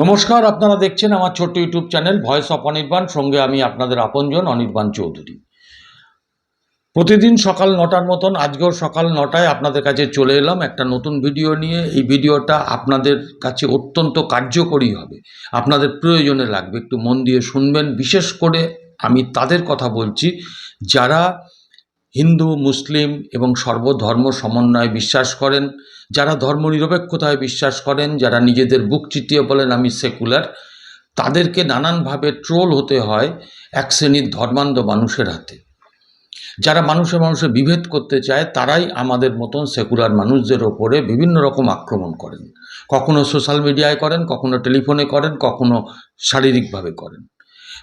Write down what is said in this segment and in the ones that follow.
নমস্কার, আপনারা দেখছেন আমার ছোট্ট YouTube channel voice of Anirban. সঙ্গে আমি আপনাদের আপনজন অনির্বাণ চৌধুরী। প্রতিদিন সকাল নটার মতন, আজকেও সকাল নটায় আপনাদের কাছে চলে এলাম একটা নতুন ভিডিও নিয়ে। এই ভিডিওটা আপনাদের কাছে অত্যন্ত কার্যকরী হবে। আপনাদের প্রয়োজনে লাগবে, একটু মন দিয়ে শুনবেন। বিশেষ করে আমি তাদের কথা বলছি, যারা হিন্দু, মুসলিম এবং সর্বধর্ম সমন্বয়ে বিশ্বাস করেন, যারা ধর্মনিরপেক্ষতায় বিশ্বাস করেন, যারা নিজেদের বুক চিতিয়ে বলেন, আমি সেকুলার, তাদেরকে নানানভাবে ট্রোল হতে হয় এক শ্রেণির ধর্মান্ধ মানুষের হাতে। যারা মানুষে মানুষে বিভেদ করতে চায়, তারাই আমাদের মতন সেকুলার মানুষদের ওপরে বিভিন্ন রকম আক্রমণ করেন। কখনো সোশ্যাল মিডিয়ায় করেন, কখনো টেলিফোনে করেন, কখনো শারীরিকভাবে করেন।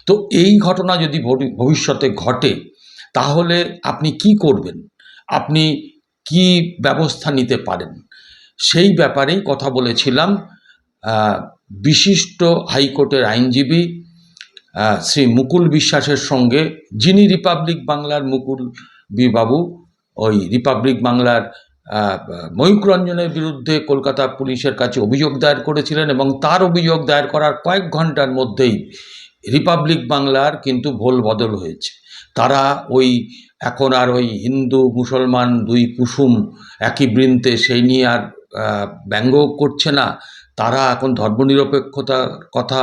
তো এই ঘটনা যদি ভবি- ভবিষ্যতে ঘটে তাহলে আপনি কি করবেন? আপনি কি ব্যবস্থা নিতে পারেন? সেই ব্যাপারেই কথা বলেছিলাম বিশিষ্ট হাইকোর্টের আইনজীবী শ্রী মুকুল বিশ্বাসের সঙ্গে যিনি রিপাবলিক বাংলার মুকুল বি বাবু ওই রিপাবলিক বাংলার আহ, ময়ূক রঞ্জনের বিরুদ্ধে কলকাতা পুলিশের কাছে অভিযোগ দায়ের করেছিলেন এবং তার অভিযোগ দায়ের করার কয়েক ঘণ্টার মধ্যেই রিপাবলিক বাংলার কিন্তু ভোল বদল হয়েছে। তারা ওই এখন আর ওই হিন্দু, মুসলমান দুই কুসুম একই বৃন্তে সেই নিয়ে আর ব্যঙ্গ করছে না। তারা এখন ধর্মনিরপেক্ষতার কথা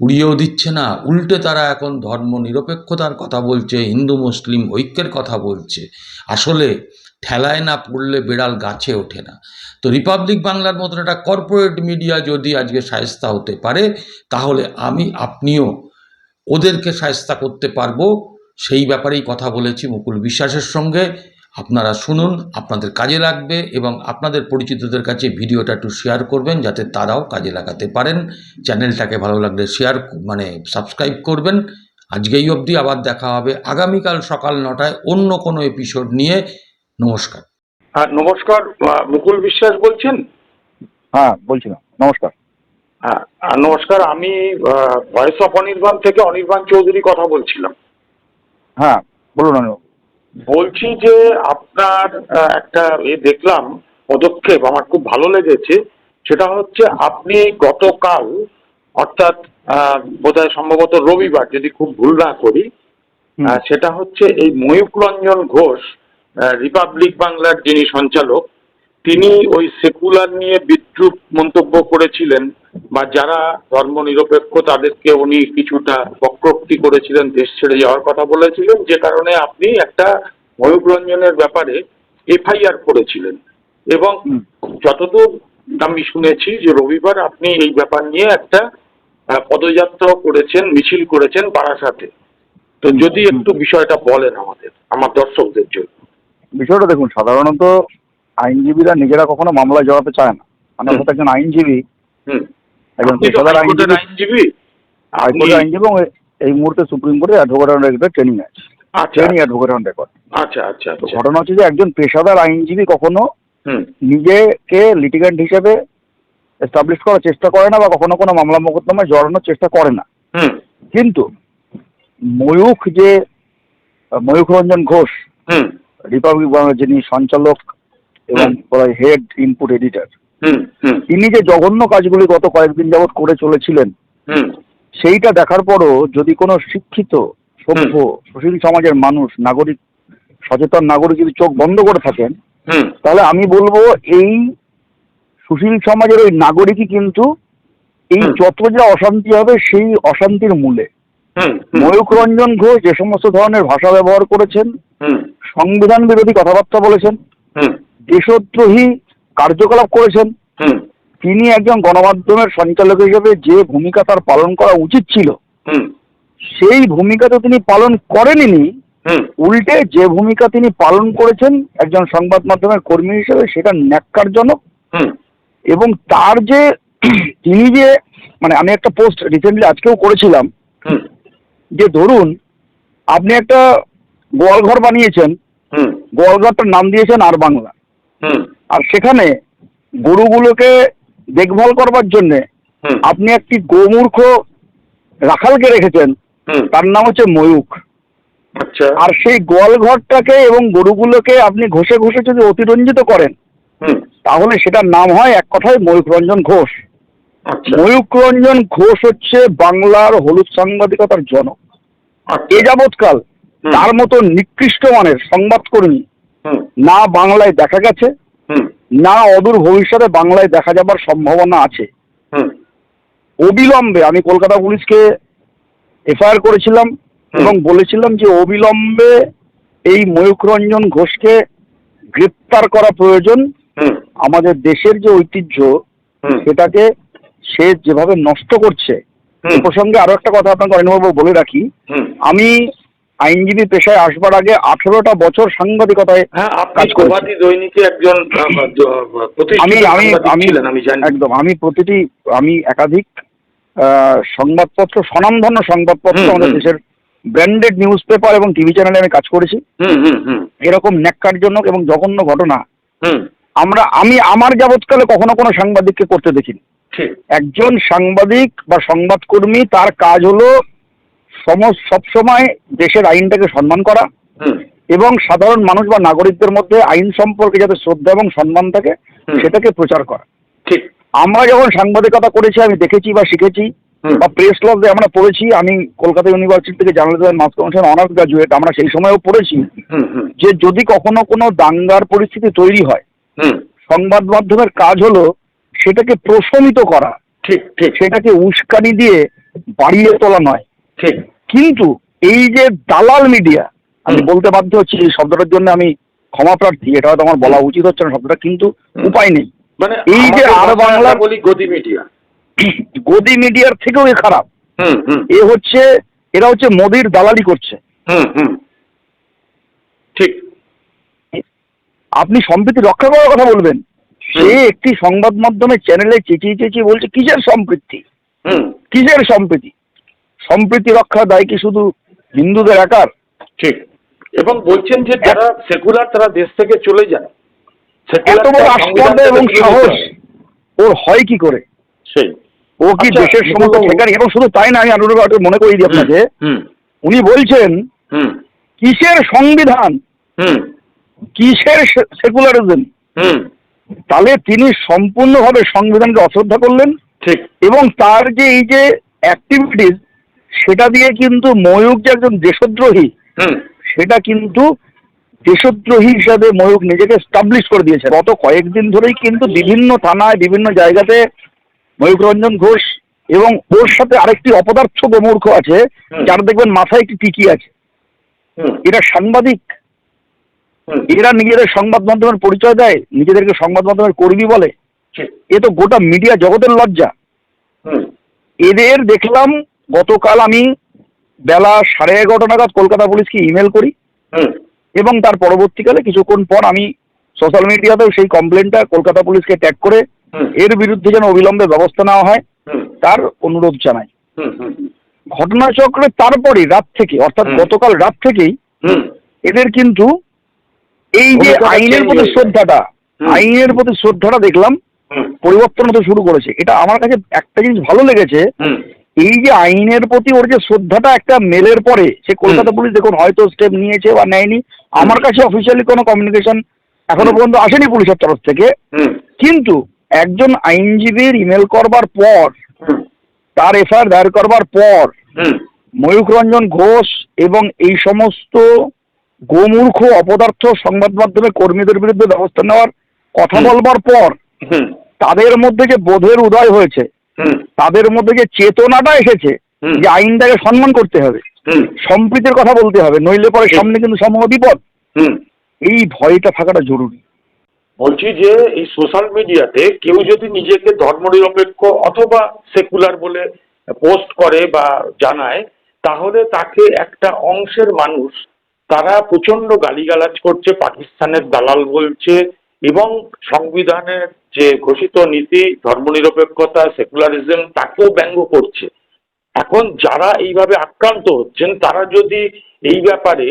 উড়িয়েও দিচ্ছে না। উল্টে তারা এখন ধর্মনিরপেক্ষতার কথা বলছে, হিন্দু, মুসলিম ঐক্যের কথা বলছে। আসলে ঠেলায় না পড়লে বেড়াল গাছে ওঠে না। তো রিপাবলিক বাংলার মতন একটা কর্পোরেট মিডিয়া যদি আজকে সায়স্তা হতে পারে, তাহলে আমি, আপনিও ওদেরকে সায়স্তা করতে পারব। সেই ব্যাপারেই কথা বলেছি মুকুল বিশ্বাসের সঙ্গে। আপনারা শুনুন আপনাদের কাজে লাগবে এবং আপনাদের পরিচিতদের কাছে ভিডিওটা একটু শেয়ার করবেন যাতে তারাও কাজে লাগাতে পারেন। চ্যানেলটাকে ভালো লাগলে শেয়ার মানে সাবস্ক্রাইব করবেন। আজকেই অবধি আবার দেখা হবে আগামীকাল সকাল নটায় অন্য কোনো এপিসোড নিয়ে। নমস্কার। হ্যাঁ নমস্কার। মুকুল বিশ্বাস বলছেন? হ্যাঁ বলছিলাম। নমস্কার। হ্যাঁ নমস্কার আমি ভয়েস অফ অনির্বাণ থেকে অনির্বাণ চৌধুরী কথা বলছিলাম। হ্যাঁ বলুন বলছি যে আপনার একটা এ দেখলাম পদক্ষেপ আমার খুব ভালো লেগেছে। সেটা হচ্ছে আপনি গতকাল অর্থাৎ বোধহয় সম্ভবত রবিবার যদি খুব ভুল না করি। সেটা হচ্ছে এই ময়ূক রঞ্জন ঘোষ রিপাবলিক বাংলার যিনি সঞ্চালক তিনি ওই সেকুলার নিয়ে বিদ্রুপ মন্তব্য করেছিলেন। বা যারা ধর্ম নিরপেক্ষ তাদেরকে উনি কিছুটা বক্রোক্তি করেছিলেন দেশ ছেড়ে যাওয়ার কথা বলেছিলেন যে কারণে আপনি একটা ময়ূক রঞ্জনের ব্যাপারে এফআইআর করেছিলেন। এবং যতদূর আমি শুনেছি যে রবিবার আপনি এই ব্যাপার নিয়ে একটা পদযাত্রাও করেছেন মিছিল করেছেন বারাসাতে। তো যদি একটু বিষয়টা বলেন আমাদের আমার দর্শকদের জন্য। বিষয়টা দেখুন সাধারণত আইনজীবীরা নিজেরা কখনো মামলায় জড়াতে চায় না। সাথে একজন আইনজীবী হুম। একজন পেশাদার আইনজীবী আইনজীবী হাইকোর্টের আইনজীবী এবং এই মুহূর্তে সুপ্রিম কোর্টে অ্যাডভোকেট অন রেকর্ড ট্রেনিং আছে। আচ্ছা। Training advocate on record. আচ্ছা আচ্ছা আচ্ছা। ঘটনা হচ্ছে যে একজন পেশাদার আইনজীবী কখনো নিজেকে লিটিগেন্ট হিসেবে এস্টাবলিশ করার চেষ্টা করে না বা কখনো কোনো মামলা মোকদ্দমায় জড়ানোর চেষ্টা করে না। কিন্তু ময়ূখ যে ময়ূখ রঞ্জন ঘোষ রিপাবলিক বাংলার যিনি সঞ্চালক এবং হেড ইনপুট এডিটর তিনি যে জঘন্য কাজগুলি গত কয়েকদিন যাবৎ করে চলেছিলেন সেইটা দেখার পরও যদি কোনো শিক্ষিত সভ্য সুশীল সমাজের মানুষ নাগরিক সচেতন নাগরিক যদি চোখ বন্ধ করে থাকেন তাহলে আমি বলব এই সুশীল সমাজের ওই নাগরিকই কিন্তু এই যত যা অশান্তি হবে সেই অশান্তির মূলে। ময়ূক রঞ্জন ঘোষ যে সমস্ত ধরনের ভাষা ব্যবহার করেছেন সংবিধান বিরোধী কথাবার্তা বলেছেন দেশদ্রোহী কার্যকলাপ করেছেন। তিনি একজন গণমাধ্যমের সঞ্চালক হিসেবে যে ভূমিকা তার পালন করা উচিত ছিল সেই ভূমিকা তো তিনি পালন করেননি। উল্টে যে ভূমিকা তিনি পালন করেছেন একজন সংবাদ মাধ্যমের কর্মী হিসেবে সেটা ন্যাক্কারজনক। এবং তার যে তিনি যে মানে আমি একটা পোস্ট রিসেন্টলি আজকেও করেছিলাম। যে ধরুন আপনি একটা গোয়ালঘর বানিয়েছেন। গোয়ালঘরটার নাম দিয়েছেন আর বাংলা। হুম। আর সেখানে গরুগুলোকে দেখভাল করবার জন্যে আপনি একটি গোমূর্খ রাখালকে রেখেছেন। তার নাম হচ্ছে ময়ূক আচ্ছা। আর সেই গোয়াল ঘরটাকে এবং গরুগুলোকে আপনি ঘষে ঘষে যদি অতিরঞ্জিত করেন তাহলে সেটার নাম হয় এক কথায় ময়ূক রঞ্জন ঘোষ। আচ্ছা। ময়ূক রঞ্জন ঘোষ হচ্ছে বাংলার হলুদ সাংবাদিকতার জনক। আচ্ছা। এ যাবৎকাল তার মতো নিকৃষ্ট মানের সংবাদকর্মী না বাংলায় দেখা গেছে না অদূর ভবিষ্যতে বাংলায় দেখা যাবার সম্ভাবনা আছে। অবিলম্বে আমি কলকাতা পুলিশকে এফআইআর করেছিলাম এবং বলেছিলাম যে অবিলম্বে এই ময়ূক রঞ্জন ঘোষকে গ্রেপ্তার করা প্রয়োজন। আমাদের দেশের যে ঐতিহ্য সেটাকে সে যেভাবে নষ্ট করছে প্রসঙ্গে আরও একটা কথা আপনাকে অনির্বাবু বলে রাখি। আমি আইনজীবী পেশায় আসবার আগে আঠেরোটা বছর সাংবাদিকতায় হ্যাঁ কাজ করেছি। দৈনিকে একজন আমি আমি আমি একদম আমি প্রতিটি আমি একাধিক সংবাদপত্র স্বনামধন্য সংবাদপত্র আমাদের দেশের ব্র্যান্ডেড নিউজ পেপার এবং টিভি চ্যানেলে আমি কাজ করেছি। হুম হুম হুম। এরকম ন্যাক্কারজনক এবং জঘন্য ঘটনা হুম। আমরা আমি আমার যাবৎকালে কখনো কোনো সাংবাদিককে করতে দেখিনি। একজন সাংবাদিক বা সংবাদকর্মী তার কাজ হলো সবসময় দেশের আইনটাকে সম্মান করা এবং সাধারণ মানুষ বা নাগরিকদের মধ্যে আইন সম্পর্কে যাতে শ্রদ্ধা এবং সম্মান থাকে সেটাকে প্রচার করা। ঠিক। আমরা যখন সাংবাদিকতা করেছি আমি দেখেছি বা শিখেছি বা প্রেস ক্লাবে আমরা পড়েছি আমি কলকাতা ইউনিভার্সিটি থেকে journalism mass commission honours graduate আমরা সেই সময়ও পড়েছি যে যদি কখনো কোনো দাঙ্গার পরিস্থিতি তৈরি হয় সংবাদ মাধ্যমের কাজ হলো সেটাকে প্রশমিত করা। ঠিক ঠিক। সেটাকে উস্কানি দিয়ে বাড়িয়ে তোলা নয়। ঠিক। কিন্তু এই যে দালাল মিডিয়া আমি বলতে বাধ্য হচ্ছি এই শব্দটার জন্য আমি ক্ষমা প্রার্থী এটা হয়তো আমার বলা উচিত হচ্ছে না শব্দটা কিন্তু উপায় নেই। মানে এই যে আর বাংলা বলি গদি মিডিয়া গদি মিডিয়ার থেকেও এ খারাপ। হুম হুম। এ হচ্ছে এরা হচ্ছে মোদির দালালি করছে। হুম হুম। ঠিক। আপনি সম্প্রীতি রক্ষা করার কথা বলবেন। সে একটি সংবাদ মাধ্যমে চ্যানেলে চেঁচিয়ে চেঁচিয়ে বলছে কিসের সম্প্রীতি? হুম। কিসের সম্প্রীতি? সম্প্রীতি রক্ষা দায় কি শুধু হিন্দুদের একার? ঠিক। এবং বলছেন যে যারা সেকুলার তারা দেশ থেকে চলে যায়। এত বড় আস্পর্ধা এবং সাহস ওর হয় কি করে? সেই। ও কি আচ্ছা, দেশের সমস্ত ঠেকানি? এবং শুধু তাই না আমি আরও মনে করিয়ে দিই আপনাকে। হুম। উনি বলছেন হুম। কিসের সংবিধান? হুম। কিসের সেকুলারিজম হুম। তাহলে তিনি সম্পূর্ণভাবে সংবিধানকে অশ্রদ্ধা করলেন। ঠিক। এবং তার যে এই যে অ্যাক্টিভিটিস সেটা দিয়ে কিন্তু ময়ূক যে একজন দেশদ্রোহী হুম। সেটা কিন্তু দেশদ্রোহী হিসাবে ময়ূক নিজেকে স্টাবলিশ করে দিয়েছে। গত কয়েকদিন ধরেই কিন্তু বিভিন্ন থানায় বিভিন্ন জায়গাতে ময়ূক রঞ্জন ঘোষ এবং ওর সাথে আরেকটি অপদার্থ গোমূর্খ আছে যার দেখবেন মাথায় একটি টিকি আছে। এরা সাংবাদিক। এরা নিজেদের সংবাদ মাধ্যমের পরিচয় দেয় নিজেদেরকে সংবাদ মাধ্যমের কর্মী বলে। এ তো গোটা মিডিয়া জগতের লজ্জা। এদের দেখলাম গতকাল আমি বেলা সাড়ে এগারোটা নাগাদ কলকাতা পুলিশকে ইমেল করি। এবং তার পরবর্তীকালে কিছুক্ষণ পর আমি সোশ্যাল মিডিয়াতেও সেই কমপ্লেনটা কলকাতা পুলিশকে ট্যাগ করে এর বিরুদ্ধে যেন অবিলম্বে ব্যবস্থা নেওয়া হয় তার অনুরোধ জানাই। ঘটনাচক্রে তারপরে রাত থেকে অর্থাৎ গতকাল রাত থেকেই হুম। এদের কিন্তু এই যে আইনের প্রতি শ্রদ্ধাটা আইনের প্রতি শ্রদ্ধাটা দেখলাম পরিবর্তন হতে শুরু করেছে। এটা আমার কাছে একটা জিনিস ভালো লেগেছে এই যে আইনের প্রতি ওর যে শ্রদ্ধাটা একটা মেলের পরে সে কলকাতা পুলিশ দেখুন হয়তো স্টেপ নিয়েছে বা নেয়নি। আমার কাছে অফিসিয়ালি কোনো কমিউনিকেশন এখনও পর্যন্ত আসেনি পুলিশের তরফ থেকে। কিন্তু একজন আইনজীবীর ইমেল করবার পর তার এফআইআর দায়ের করবার পর ময়ূক রঞ্জন ঘোষ এবং এই সমস্ত গোমূর্খ অপদার্থ সংবাদ মাধ্যমে কর্মীদের বিরুদ্ধে ব্যবস্থা নেওয়ার কথা বলবার পর তাদের মধ্যে যে বোধের উদয় হয়েছে তাদের মধ্যে যে চেতনাটা এসেছে যে আইনটাকে সম্মান করতে হবে সম্প্রীতির কথা বলতে হবে নইলে পরে। সামনে কিন্তু সমূহ বিপদ। এই ভয়টা থাকাটা জরুরি। বলছি যে এই সোশ্যাল মিডিয়াতে কেউ যদি নিজেকে ধর্মনিরপেক্ষ অথবা সেকুলার বলে পোস্ট করে বা জানায় তাহলে তাকে একটা অংশের মানুষ তারা প্রচণ্ড গালিগালাজ করছে পাকিস্তানের দালাল বলছে এবং সংবিধানের যে ঘোষিত নীতি ধর্মনিরপেক্ষতা সেকুলারিজম তাকেও ব্যঙ্গ করছে। এখন যারা এইভাবে আক্রান্ত হচ্ছেন তারা যদি এই ব্যাপারে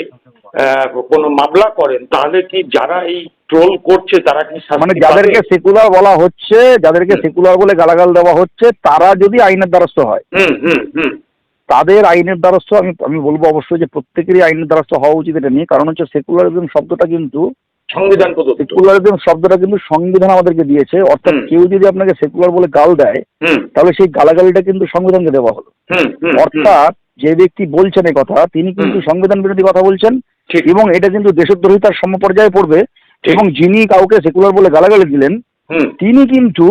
কোনো মামলা করেন তাহলে কি যারা এই ট্রোল করছে তারা কি মানে যাদেরকে সেকুলার বলা হচ্ছে যাদেরকে সেকুলার বলে গালাগাল দেওয়া হচ্ছে তারা যদি আইনের দ্বারস্থ হয়। হুম হুম হুম। তাদের আইনের দ্বারস্থ আমি আমি বলব অবশ্যই যে প্রত্যেকেরই আইনের দ্বারস্থ হওয়া উচিত এটা নিয়ে। কারণ হচ্ছে সেকুলারিজম শব্দটা কিন্তু সংবিধান প্রদত্ত সেকুলারিজম শব্দটা কিন্তু সংবিধান আমাদেরকে দিয়েছে। অর্থাৎ। কেউ যদি আপনাকে সেকুলার বলে গাল দেয় তাহলে সেই গালাগালিটা কিন্তু সংবিধানকে দেওয়া হলো। অর্থাৎ যে ব্যক্তি বলছেন এই কথা তিনি কিন্তু সংবিধান বিরোধী কথা বলছেন এবং এটা কিন্তু দেশদ্রোহিতার সমপর্যায়ে পড়বে এবং যিনি কাউকে সেকুলার বলে গালাগালি দিলেন তিনি কিন্তু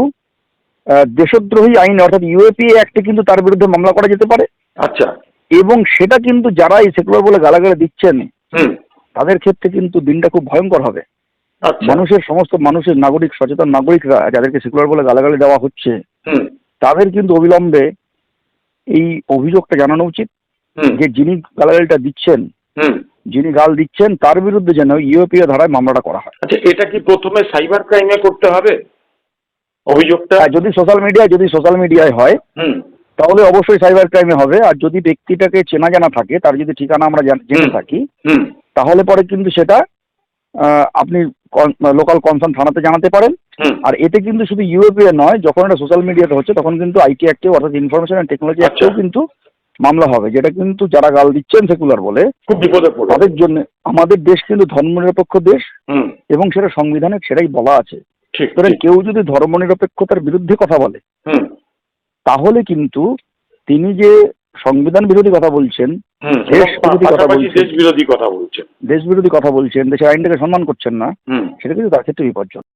দেশদ্রোহী আইন অর্থাৎ ইউএপিএ অ্যাক্টে কিন্তু তার বিরুদ্ধে মামলা করা যেতে পারে। আচ্ছা। এবং সেটা কিন্তু যারা এই সেকুলার বলে গালাগালি দিচ্ছেন তাদের ক্ষেত্রে কিন্তু দিনটা খুব ভয়ঙ্কর হবে। আচ্ছা। মানুষের সমস্ত মানুষের নাগরিক সচেতন নাগরিকরা যাদেরকে সেকুলার বলে গালাগালি দেওয়া হচ্ছে তাদের কিন্তু অবিলম্বে এই অভিযোগটা জানানো উচিত যে যিনি গালাগালিটা দিচ্ছেন যিনি গাল দিচ্ছেন তার বিরুদ্ধে যেন ইউএপিএ ধারায় মামলাটা করা হয়। আচ্ছা এটা কি প্রথমে সাইবার ক্রাইমে করতে হবে? অভিযোগটা? আর যদি সোশ্যাল মিডিয়ায় যদি সোশ্যাল মিডিয়ায় হয় হুম। তাহলে অবশ্যই সাইবার ক্রাইমে হবে। আর যদি ব্যক্তিটাকে চেনা জানা থাকে তার যদি ঠিকানা আমরা জেনে থাকি হুম। তাহলে পরে কিন্তু সেটা আপনি লোকাল কনসার্ন থানাতে জানাতে পারেন। আর এতে কিন্তু শুধু ইউএপিএ নয় যখন এটা সোশ্যাল মিডিয়াতে হচ্ছে তখন কিন্তু আইটি অ্যাক্টে অর্থাৎ ইনফরমেশন অ্যান্ড টেকনোলজি অ্যাক্টেও। কিন্তু মামলা হবে। যেটা কিন্তু যারা গাল দিচ্ছেন সেকুলার বলে খুব বিপদে পড়বে। তাদের জন্য আমাদের দেশ কিন্তু ধর্মনিরপেক্ষ দেশ এবং সেটা সংবিধানে সেটাই বলা আছে। সুতরাং কেউ যদি ধর্মনিরপেক্ষতার বিরুদ্ধে কথা বলে তাহলে কিন্তু তিনি যে সংবিধান বিরোধী কথা বলছেন দেশ বিরোধী কথা বলছেন। দেশ বিরোধী কথা বলছেন। দেশ বিরোধী কথা বলছেন দেশের আইনটাকে সম্মান করছেন না সেটা কিন্তু তার ক্ষেত্রে বিপজ্জনক।